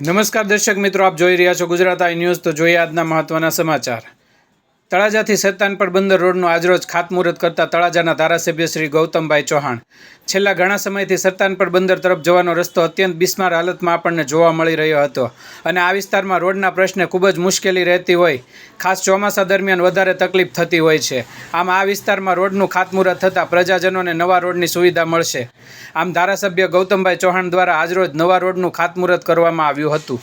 નમસ્કાર દર્શક મિત્રો, આપ જોઈ રહ્યા છો ગુજરાત આઈ ન્યૂઝ. તો જોઈએ આજના મહત્વના સમાચાર. તળાજાથી સત્તાનપર બંદર રોડનું આજરોજ ખાતમુહૂર્ત કરતા તળાજાના ધારાસભ્ય શ્રી ગૌતમભાઈ ચૌહાણ. છેલ્લા ઘણા સમયથી સત્તાનપર બંદર તરફ જવાનો રસ્તો અત્યંત બિસ્માર હાલતમાં આપણને જોવા મળી રહ્યો હતો અને આ વિસ્તારમાં રોડના પ્રશ્ને ખૂબ જ મુશ્કેલી રહેતી હોય. ખાસ ચોમાસા દરમિયાન વધારે તકલીફ થતી હોય છે. આમ આ વિસ્તારમાં રોડનું ખાતમુહૂર્ત થતાં પ્રજાજનોને નવા રોડની સુવિધા મળશે. આમ ધારાસભ્ય ગૌતમભાઈ ચૌહાણ દ્વારા આજરોજ નવા રોડનું ખાતમુહૂર્ત કરવામાં આવ્યું હતું.